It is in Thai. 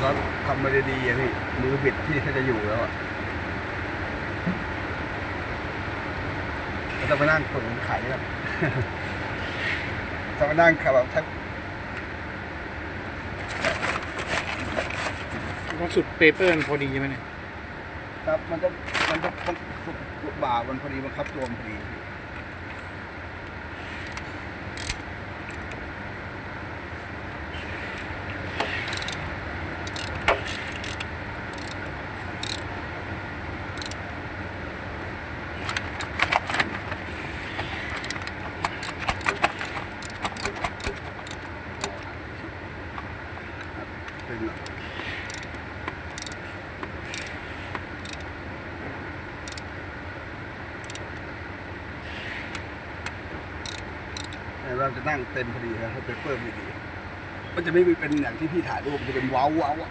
เราทำมาดีๆอะพี่มือบิดที่เขาจะอยู่แล้วอะเราจะมานั่งฝืนไขแบบจะมานั่งขับแบบแทบว่าสุดเปเปอร์มันพอดีใช่ไหมเนี่ย ครับ มันจะมันจะมันบ่ามันพอดีมันคับตัวมันพอดี เราจะนั่งเต็มพอดีนะถ้าเป็นเพิ่มดีๆมันจะไม่เป็นอย่างที่พี่ถ่ายรูปจะเป็นว้าวว้าวอะ